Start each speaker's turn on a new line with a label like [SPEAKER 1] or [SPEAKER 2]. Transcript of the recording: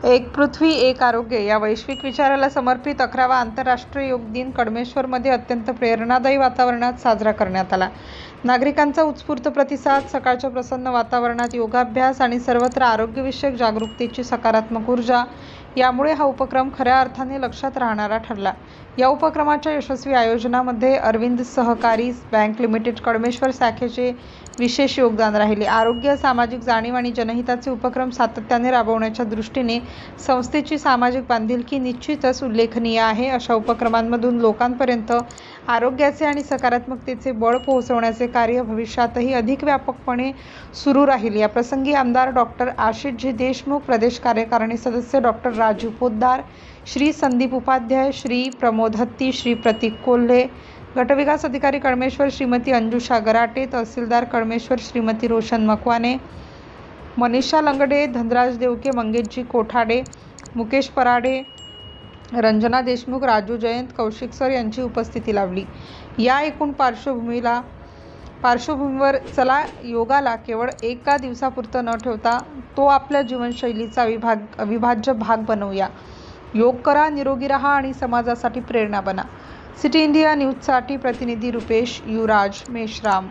[SPEAKER 1] एक पृथ्वी एक आरोग्य या वैश्विक विचाराला समर्पित अकरावा आंतरराष्ट्रीय योग दिन कडमेश्वरमध्ये अत्यंत प्रेरणादायी वातावरणात साजरा करण्यात आला. नागरिकांचा उत्स्फूर्त प्रतिसाद सकाळच्या प्रसन्न वातावरणात योगाभ्यास आणि सर्वत्र आरोग्यविषयक जागरूकतेची सकारात्मक ऊर्जा यामुळे हा उपक्रम खऱ्या अर्थाने लक्षात राहणारा ठरला. या उपक्रमाच्या यशस्वी आयोजनामध्ये अरविंद सहकारी बँक लिमिटेड कडमेश्वर शाखेचे विशेष योगदान राहिले. आरोग्य सामाजिक जाणीव आणि जनहिताचे उपक्रम सातत्याने राबवण्याच्या दृष्टीने संस्थेची सामाजिक बांधिलकी निश्चितच उल्लेखनीय आहे. अशा उपक्रमांमधून लोकांपर्यंत आरोग्याचे आणि सकारात्मकतेचे बळ पोहोचवण्याचे कार्य भविष्यातही अधिक व्यापकपणे सुरू राहील. या प्रसंगी आमदार डॉक्टर आशिषजी देशमुख प्रदेश कार्यकारिणी सदस्य डॉक्टर राजू पोद्दार श्री संदीप उपाध्याय श्री प्रमोद हत्ती श्री प्रतीक कोल्हे गटविकास अधिकारी कळमेश्वर श्रीमती अंजुषा गराटे तहसीलदार कळमेश्वर श्रीमती रोशन मकवाने मनीषा लंगडे धनराज देवके मंगेशजी कोठाडे मुकेश पराडे रंजना देशमुख राजू जयंत कौशिक सर यांची उपस्थिती लाभली. या एकूण पार्श्वभूमीला पार्श्वभूमीवर चला योगाला केवळ एका दिवसापुरतं न ठेवता तो आपल्या जीवनशैलीचा विभाग अविभाज्य भाग बनवूया. योग करा निरोगी राहा आणि समाजासाठी प्रेरणा बना. सिटी इंडिया न्यूजसाठी प्रतिनिधी रुपेश युवराज मेश्राम.